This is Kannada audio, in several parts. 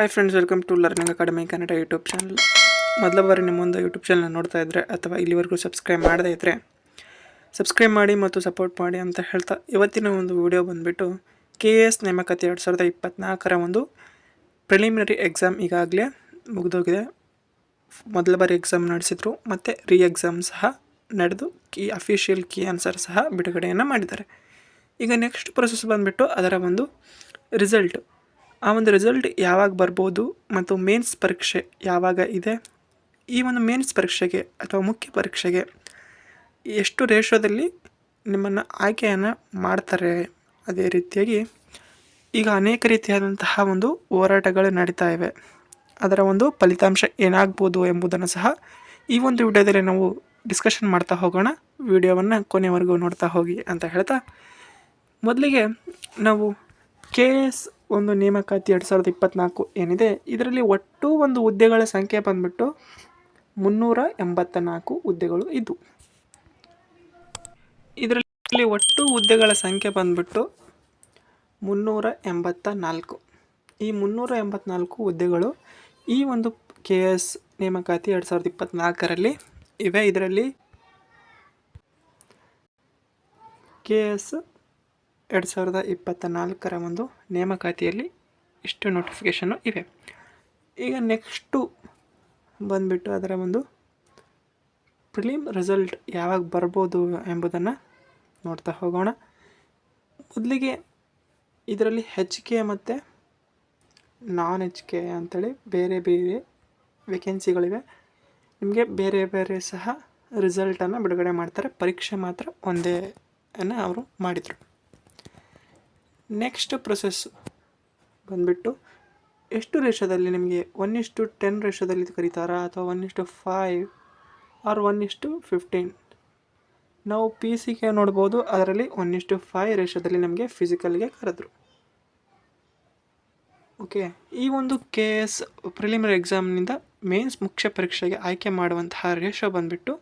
Hi friends welcome to learning academy Kannada YouTube channel ಮೊದಲ ಬಾರಿ ನಿಮ್ಮೊಂದು ಯೂಟ್ಯೂಬ್ ಚಾನಲ್ ನೋಡ್ತಾ ಇದ್ದರೆ ಅಥವಾ ಇಲ್ಲಿವರೆಗೂ ಸಬ್ಸ್ಕ್ರೈಬ್ ಮಾಡದೇ ಇದ್ದರೆ ಸಬ್ಸ್ಕ್ರೈಬ್ ಮಾಡಿ ಮತ್ತು ಸಪೋರ್ಟ್ ಮಾಡಿ ಅಂತ ಹೇಳ್ತಾ ಇವತ್ತಿನ ಒಂದು ವಿಡಿಯೋ ಬಂದುಬಿಟ್ಟು ಕೆ ಎ ಎಸ್ ನೇಮಕಾತಿ ಎರಡು ಸಾವಿರದ ಇಪ್ಪತ್ತ್ನಾಲ್ಕರ ಒಂದು ಪ್ರಿಲಿಮಿನರಿ ಎಕ್ಸಾಮ್ ಈಗಾಗಲೇ ಮುಗಿದೋಗಿದೆ. ಮೊದಲ ಬಾರಿ ಎಕ್ಸಾಮ್ ನಡೆಸಿದ್ರು, ಮತ್ತು ರೀ ಎಕ್ಸಾಮ್ ಸಹ ನಡೆದು ಕಿ ಅಫಿಷಿಯಲ್ ಕೀ ಆನ್ಸರ್ ಸಹ ಬಿಡುಗಡೆಯನ್ನು ಮಾಡಿದ್ದಾರೆ. ಈಗ ನೆಕ್ಸ್ಟ್ ಪ್ರೊಸೆಸ್ ಬಂದುಬಿಟ್ಟು ಅದರ ಒಂದು ರಿಸಲ್ಟ್ ಆ ಒಂದು ರಿಸಲ್ಟ್ ಯಾವಾಗ ಬರ್ಬೋದು ಮತ್ತು ಮೇನ್ಸ್ ಪರೀಕ್ಷೆ ಯಾವಾಗ ಇದೆ? ಈ ಒಂದು ಮೇನ್ಸ್ ಪರೀಕ್ಷೆಗೆ ಅಥವಾ ಮುಖ್ಯ ಪರೀಕ್ಷೆಗೆ ಎಷ್ಟು ರೇಷೋದಲ್ಲಿ ನಿಮ್ಮನ್ನು ಆಯ್ಕೆಯನ್ನು ಮಾಡ್ತಾರೆ? ಅದೇ ರೀತಿಯಾಗಿ ಈಗ ಅನೇಕ ರೀತಿಯಾದಂತಹ ಒಂದು ಹೋರಾಟಗಳು ನಡೀತಾ ಇವೆ. ಅದರ ಒಂದು ಫಲಿತಾಂಶ ಏನಾಗ್ಬೋದು ಎಂಬುದನ್ನು ಸಹ ಈ ಒಂದು ವಿಡಿಯೋದಲ್ಲಿ ನಾವು ಡಿಸ್ಕಷನ್ ಮಾಡ್ತಾ ಹೋಗೋಣ. ವಿಡಿಯೋವನ್ನು ಕೊನೆವರೆಗೂ ನೋಡ್ತಾ ಹೋಗಿ ಅಂತ ಹೇಳ್ತಾ ಮೊದಲಿಗೆ ನಾವು ಕೆ ಎಸ್ ಒಂದು ನೇಮಕಾತಿ ಎರಡು ಸಾವಿರದ ಇಪ್ಪತ್ತ್ನಾಲ್ಕು ಏನಿದೆ, ಇದರಲ್ಲಿ ಒಟ್ಟು ಒಂದು ಹುದ್ದೆಗಳ ಸಂಖ್ಯೆ ಬಂದ್ಬಿಟ್ಟು ಮುನ್ನೂರ ಎಂಬತ್ತ ನಾಲ್ಕು ಹುದ್ದೆಗಳು ಇದ್ದು ಇದರಲ್ಲಿ ಒಟ್ಟು ಹುದ್ದೆಗಳ ಸಂಖ್ಯೆ ಬಂದ್ಬಿಟ್ಟು ಮುನ್ನೂರ ಎಂಬತ್ತ ನಾಲ್ಕು ಈ ಮುನ್ನೂರ ಎಂಬತ್ನಾಲ್ಕು ಹುದ್ದೆಗಳು ಈ ಒಂದು ಕೆ ಎಸ್ ನೇಮಕಾತಿ ಎರಡು ಸಾವಿರದ ಇಪ್ಪತ್ತ್ನಾಲ್ಕರಲ್ಲಿ ಇವೆ. ಇದರಲ್ಲಿ ಕೆ ಎಸ್ ಎರಡು ಸಾವಿರದ ಇಪ್ಪತ್ತ ನಾಲ್ಕರ ಒಂದು ನೇಮಕಾತಿಯಲ್ಲಿ ಇಷ್ಟು ನೋಟಿಫಿಕೇಷನ್ನು ಇವೆ. ಈಗ ನೆಕ್ಸ್ಟು ಬಂದುಬಿಟ್ಟು ಅದರ ಒಂದು ಪ್ರಿಲಿಮ್ ರಿಸಲ್ಟ್ ಯಾವಾಗ ಬರ್ಬೋದು ಎಂಬುದನ್ನು ನೋಡ್ತಾ ಹೋಗೋಣ. ಮೊದಲಿಗೆ ಇದರಲ್ಲಿ ಹೆಚ್ ಕೆ ಮತ್ತು ನಾನ್ ಹೆಚ್ ಕೆ ಅಂತೇಳಿ ಬೇರೆ ಬೇರೆ ವೇಕೆನ್ಸಿಗಳಿವೆ ನಿಮಗೆ ಬೇರೆ ಬೇರೆ ಸಹ ರಿಸಲ್ಟನ್ನು ಬಿಡುಗಡೆ ಮಾಡ್ತಾರೆ. ಪರೀಕ್ಷೆ ಮಾತ್ರ ಒಂದೇ ಅನ್ನು ಅವರು ಮಾಡಿದರು. ನೆಕ್ಸ್ಟ್ ಪ್ರೊಸೆಸ್ ಬಂದುಬಿಟ್ಟು ಎಷ್ಟು ರೇಷದಲ್ಲಿ ನಿಮಗೆ ಒನ್ ಇಷ್ಟು ಟೆನ್ ರೇಷದಲ್ಲಿ ಕರೀತಾರಾ ಅಥವಾ ಒನ್ ಇಷ್ಟು ಫೈವ್ ಆರ್ ಒನ್ ಇಷ್ಟು ಫಿಫ್ಟೀನ್? ನಾವು ಪಿ ಸಿ ಕೆ ನೋಡ್ಬೋದು, ಅದರಲ್ಲಿ ಒನ್ ಇಷ್ಟು ಫೈವ್ ರೇಷದಲ್ಲಿ ನಮಗೆ ಫಿಸಿಕಲ್ಗೆ ಕರೆದ್ರು. ಓಕೆ, ಈ ಒಂದು ಕೆ ಎಸ್ ಪ್ರಿಲಿಮಿನರಿ ಎಕ್ಸಾಮ್ನಿಂದ ಮೇನ್ಸ್ ಮುಖ್ಯ ಪರೀಕ್ಷೆಗೆ ಆಯ್ಕೆ ಮಾಡುವಂತಹ ರೇಷೋ ಬಂದುಬಿಟ್ಟು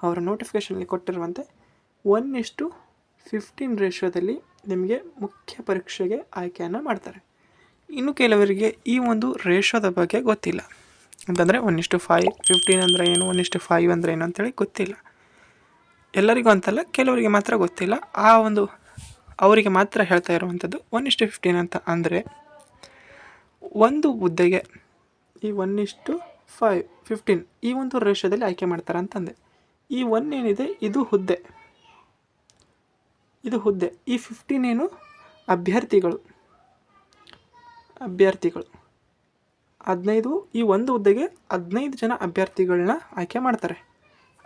ಅವರ ನೋಟಿಫಿಕೇಷನಲ್ಲಿ ಕೊಟ್ಟಿರುವಂತೆ, ಒನ್ ಇಷ್ಟು ಫಿಫ್ಟೀನ್ ರೇಷೋದಲ್ಲಿ ನಿಮಗೆ ಮುಖ್ಯ ಪರೀಕ್ಷೆಗೆ ಆಯ್ಕೆಯನ್ನು ಮಾಡ್ತಾರೆ. ಇನ್ನು ಕೆಲವರಿಗೆ ಈ ಒಂದು ರೇಷೋದ ಬಗ್ಗೆ ಗೊತ್ತಿಲ್ಲ. ಅಂತಂದರೆ ಒನ್ ಇಷ್ಟು ಫೈವ್ ಫಿಫ್ಟೀನ್ ಅಂದರೆ ಏನು ಒನ್ ಇಷ್ಟು ಫೈವ್ ಅಂದರೆ ಏನು ಅಂತೇಳಿ ಗೊತ್ತಿಲ್ಲ. ಎಲ್ಲರಿಗೂ ಅಂತಲ್ಲ, ಕೆಲವರಿಗೆ ಮಾತ್ರ ಗೊತ್ತಿಲ್ಲ. ಆ ಒಂದು ಅವರಿಗೆ ಮಾತ್ರ ಹೇಳ್ತಾ ಇರುವಂಥದ್ದು ಒನ್ ಇಷ್ಟು ಫಿಫ್ಟೀನ್ ಅಂತ. ಅಂದರೆ ಒಂದು ಹುದ್ದೆಗೆ ಈ ಒನ್ ಇಷ್ಟು ಫೈವ್ ಫಿಫ್ಟೀನ್ ಈ ಒಂದು ರೇಷೋದಲ್ಲಿ ಆಯ್ಕೆ ಮಾಡ್ತಾರೆ ಅಂತಂದೆ ಈ ಒನ್ ಏನಿದೆ? ಇದು ಹುದ್ದೆ. ಇದು ಹುದ್ದೆ. ಈ ಫಿಫ್ಟೀನ್ ಏನು? ಅಭ್ಯರ್ಥಿಗಳು. ಅಭ್ಯರ್ಥಿಗಳು. ಹದಿನೈದು, ಈ ಒಂದು ಹುದ್ದೆಗೆ ಹದಿನೈದು ಜನ ಅಭ್ಯರ್ಥಿಗಳನ್ನ ಆಯ್ಕೆ ಮಾಡ್ತಾರೆ.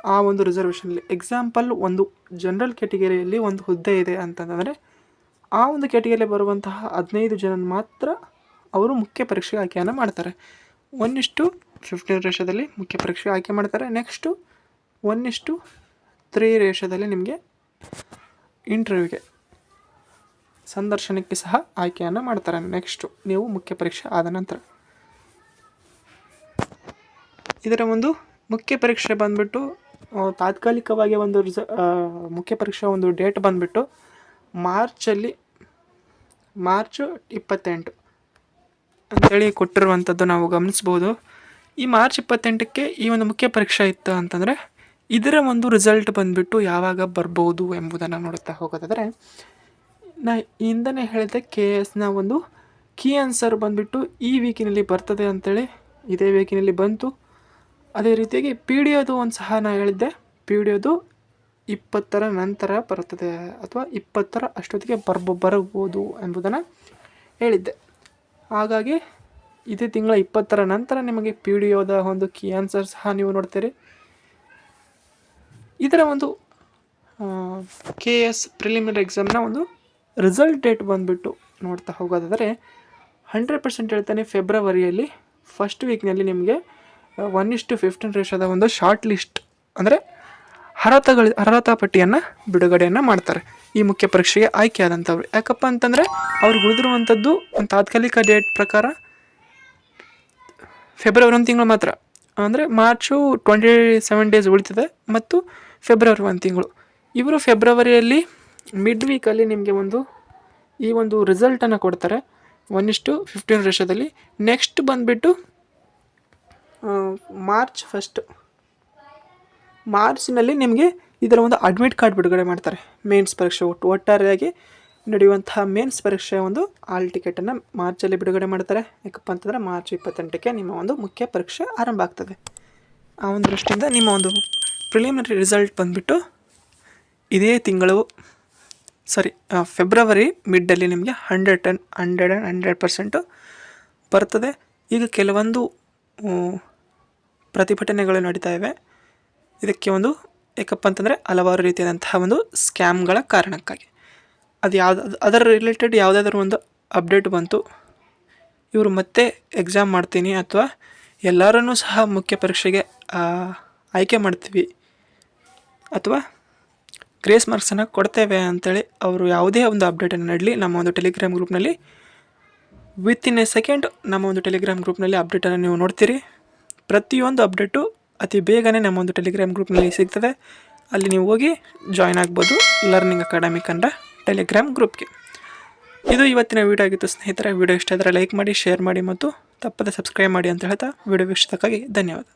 ಆ ಒಂದು ರಿಸರ್ವೇಷನಲ್ಲಿ ಎಕ್ಸಾಂಪಲ್ ಒಂದು ಜನರಲ್ ಕ್ಯಾಟಗರಿಯಲ್ಲಿ ಒಂದು ಹುದ್ದೆ ಇದೆ ಅಂತಂದರೆ, ಆ ಒಂದು ಕ್ಯಾಟಗರಿಯಲ್ಲಿ ಬರುವಂತಹ ಹದಿನೈದು ಜನ ಮಾತ್ರ ಅವರು ಮುಖ್ಯ ಪರೀಕ್ಷೆಗೆ ಆಯ್ಕೆಯನ್ನು ಮಾಡ್ತಾರೆ. ಒನ್ ಇಷ್ಟು ಫಿಫ್ಟೀನ್ ರೇಷದಲ್ಲಿ ಮುಖ್ಯ ಪರೀಕ್ಷೆ ಆಯ್ಕೆ ಮಾಡ್ತಾರೆ. ನೆಕ್ಸ್ಟು ಒನ್ ಇಷ್ಟು ತ್ರೀ ರೇಷದಲ್ಲಿ ನಿಮಗೆ ಇಂಟರ್ವ್ಯೂಗೆ ಸಂದರ್ಶನಕ್ಕೆ ಸಹ ಆಯ್ಕೆಯನ್ನು ಮಾಡ್ತಾರೆ. ನೆಕ್ಸ್ಟು ನೀವು ಮುಖ್ಯ ಪರೀಕ್ಷೆ ಆದ ನಂತರ. ಇದರ ಒಂದು ಮುಖ್ಯ ಪರೀಕ್ಷೆ ಬಂದುಬಿಟ್ಟು ತಾತ್ಕಾಲಿಕವಾಗಿ ಒಂದು ರಿಸ ಮುಖ್ಯ ಪರೀಕ್ಷೆ ಒಂದು ಡೇಟ್ ಬಂದುಬಿಟ್ಟು ಮಾರ್ಚಲ್ಲಿ, ಮಾರ್ಚು ಇಪ್ಪತ್ತೆಂಟು ಅಂತೇಳಿ ಕೊಟ್ಟಿರುವಂಥದ್ದು ನಾವು ಗಮನಿಸ್ಬೋದು. ಈ ಮಾರ್ಚ್ ಇಪ್ಪತ್ತೆಂಟಕ್ಕೆ ಈ ಒಂದು ಮುಖ್ಯ ಪರೀಕ್ಷೆ ಇತ್ತು ಅಂತಂದರೆ ಇದರ ಒಂದು ರಿಸಲ್ಟ್ ಬಂದುಬಿಟ್ಟು ಯಾವಾಗ ಬರ್ಬೋದು ಎಂಬುದನ್ನು ನೋಡುತ್ತಾ ಹೋಗೋದಾದರೆ, ನಾ ಹಿಂದನೇ ಹೇಳಿದೆ ಕೆ ಎಸ್ನ ಒಂದು ಕೀ ಆನ್ಸರ್ ಬಂದುಬಿಟ್ಟು ಈ ವೀಕಿನಲ್ಲಿ ಬರ್ತದೆ ಅಂತೇಳಿ ಇದೇ ವೀಕಿನಲ್ಲಿ ಬಂತು. ಅದೇ ರೀತಿಯಾಗಿ ಪಿ ಡಿ ಒದು ಒಂದು ಸಹ ನಾನು ಹೇಳಿದ್ದೆ. ಪಿ ಡಿ ಒದು ಇಪ್ಪತ್ತರ ನಂತರ ಬರುತ್ತದೆ ಅಥವಾ ಇಪ್ಪತ್ತರ ಅಷ್ಟೊತ್ತಿಗೆ ಬರ್ಬೋ ಬರಬಹುದು ಎಂಬುದನ್ನು ಹೇಳಿದ್ದೆ. ಹಾಗಾಗಿ ಇದೇ ತಿಂಗಳ ಇಪ್ಪತ್ತರ ನಂತರ ನಿಮಗೆ ಪಿ ಡಿ ಒದ ಒಂದು ಕೀ ಆನ್ಸರ್ ಸಹ ನೀವು ನೋಡ್ತೀರಿ. ಇದರ ಒಂದು ಕೆ ಎಸ್ ಪ್ರಿಲಿಮಿನರಿ ಎಕ್ಸಾಮ್ನ ಒಂದು ರಿಸಲ್ಟ್ ಡೇಟ್ ಬಂದುಬಿಟ್ಟು ನೋಡ್ತಾ ಹೋಗೋದಾದರೆ ಹಂಡ್ರೆಡ್ ಪರ್ಸೆಂಟ್ ಹೇಳ್ತಾನೆ ಫೆಬ್ರವರಿಯಲ್ಲಿ ಫಸ್ಟ್ ವೀಕ್ನಲ್ಲಿ ನಿಮಗೆ ಒನ್ ಇಷ್ಟು ಫಿಫ್ಟೀನ್ ರೇಷದ ಒಂದು ಶಾರ್ಟ್ ಲಿಸ್ಟ್ ಅಂದರೆ ಅರ್ಹತಗಳ, ಅರ್ಹತಾ ಪಟ್ಟಿಯನ್ನು ಬಿಡುಗಡೆಯನ್ನು ಮಾಡ್ತಾರೆ. ಈ ಮುಖ್ಯ ಪರೀಕ್ಷೆಗೆ ಆಯ್ಕೆ ಆದಂಥವ್ರು ಯಾಕಪ್ಪ ಅಂತಂದರೆ ಅವ್ರು ಉಳಿದಿರುವಂಥದ್ದು ಒಂದು ತಾತ್ಕಾಲಿಕ ಡೇಟ್ ಪ್ರಕಾರ ಫೆಬ್ರವರಿ ಒಂದು ತಿಂಗಳು ಮಾತ್ರ. ಅಂದರೆ ಮಾರ್ಚು ಟ್ವೆಂಟಿ ಸೆವೆನ್ ಡೇಸ್ ಉಳಿತದೆ. ಮತ್ತು ಫೆಬ್ರವರಿ ಒಂದು ತಿಂಗಳು. ಇವರು ಫೆಬ್ರವರಿಯಲ್ಲಿ ಮಿಡ್ ವೀಕಲ್ಲಿ ನಿಮಗೆ ಒಂದು, ಈ ಒಂದು ರಿಸಲ್ಟನ್ನು ಕೊಡ್ತಾರೆ. ಒನ್ ಇಷ್ಟು ಫಿಫ್ಟೀನ್ ರೇಷದಲ್ಲಿ ನೆಕ್ಸ್ಟ್ ಬಂದುಬಿಟ್ಟು ಮಾರ್ಚ್ ಫಸ್ಟ್ ಮಾರ್ಚ್ನಲ್ಲಿ ನಿಮಗೆ ಇದರ ಒಂದು ಅಡ್ಮಿಟ್ ಕಾರ್ಡ್ ಬಿಡುಗಡೆ ಮಾಡ್ತಾರೆ. ಮೇನ್ಸ್ ಪರೀಕ್ಷೆ ಒಟ್ಟು ಒಟ್ಟಾರೆಯಾಗಿ ನಡೆಯುವಂತಹ ಮೇನ್ಸ್ ಪರೀಕ್ಷೆಯ ಒಂದು ಆಲ್ ಟಿಕೆಟನ್ನು ಮಾರ್ಚಲ್ಲಿ ಬಿಡುಗಡೆ ಮಾಡ್ತಾರೆ. ಯಾಕಪ್ಪ ಅಂತಂದರೆ ಮಾರ್ಚ್ ಇಪ್ಪತ್ತೆಂಟಕ್ಕೆ ನಿಮ್ಮ ಒಂದು ಮುಖ್ಯ ಪರೀಕ್ಷೆ ಆರಂಭ ಆಗ್ತದೆ. ಆ ಒಂದು ದೃಷ್ಟಿಯಿಂದ ನಿಮ್ಮ ಒಂದು ಪ್ರಿಲಿಮಿನರಿ ರಿಸಲ್ಟ್ ಬಂದುಬಿಟ್ಟು ಇದೇ ತಿಂಗಳು ಸಾರಿ ಫೆಬ್ರವರಿ ಮಿಡ್ಡಲ್ಲಿ ನಿಮಗೆ hundred ten hundred and hundred percent ಬರ್ತದೆ. ಈಗ ಕೆಲವೊಂದು ಪ್ರತಿಭಟನೆಗಳು ನಡೀತಾ ಇವೆ. ಇದಕ್ಕೆ ಒಂದು ಏಕಪ್ಪ ಅಂತಂದರೆ ಹಲವಾರು ರೀತಿಯಾದಂತಹ ಒಂದು ಸ್ಕ್ಯಾಮ್ಗಳ ಕಾರಣಕ್ಕಾಗಿ. ಅದು ಯಾವ್ದು ಅದರ ರಿಲೇಟೆಡ್ ಯಾವುದಾದ್ರೂ ಒಂದು ಅಪ್ಡೇಟ್ ಬಂತು. ಇವರು ಮತ್ತೆ ಎಕ್ಸಾಮ್ ಮಾಡ್ತೀನಿ ಅಥವಾ ಎಲ್ಲರನ್ನೂ ಸಹ ಮುಖ್ಯ ಪರೀಕ್ಷೆಗೆ ಆಯ್ಕೆ ಮಾಡ್ತೀವಿ. ಅಥವಾ ಗ್ರೇಸ್ ಮಾರ್ಕ್ಸನ್ನು ಕೊಡ್ತೇವೆ ಅಂತೇಳಿ ಅವರು ಯಾವುದೇ ಒಂದು ಅಪ್ಡೇಟನ್ನು ನೀಡಲಿ, ನಮ್ಮ ಒಂದು ಟೆಲಿಗ್ರಾಮ್ ಗ್ರೂಪ್ನಲ್ಲಿ ವಿತ್ ಇನ್ ಎ ಸೆಕೆಂಡ್ ನಮ್ಮ ಒಂದು ಟೆಲಿಗ್ರಾಮ್ ಗ್ರೂಪ್ನಲ್ಲಿ ಅಪ್ಡೇಟನ್ನು ನೀವು ನೋಡ್ತೀರಿ. ಪ್ರತಿಯೊಂದು ಅಪ್ಡೇಟು ಅತಿ ಬೇಗನೆ ನಮ್ಮ ಒಂದು ಟೆಲಿಗ್ರಾಮ್ ಗ್ರೂಪ್ನಲ್ಲಿ ಸಿಗ್ತದೆ. ಅಲ್ಲಿ ನೀವು ಹೋಗಿ ಜಾಯ್ನ್ ಆಗ್ಬೋದು ಲರ್ನಿಂಗ್ ಅಕಾಡೆಮಿ ಕಂಡ ಟೆಲಿಗ್ರಾಮ್ ಗ್ರೂಪ್ಗೆ ಇದು ಇವತ್ತಿನ ವೀಡಿಯೋ ಆಗಿತ್ತು ಸ್ನೇಹಿತರೆ. ವೀಡಿಯೋ ಇಷ್ಟ ಆದರೆ ಲೈಕ್ ಮಾಡಿ ಶೇರ್ ಮಾಡಿ ಮತ್ತು ತಪ್ಪದೆ ಸಬ್ಸ್ಕ್ರೈಬ್ ಮಾಡಿ ಅಂತ ಹೇಳ್ತಾ ವೀಡಿಯೋ ಇಷ್ಟಕ್ಕಾಗಿ ಧನ್ಯವಾದ.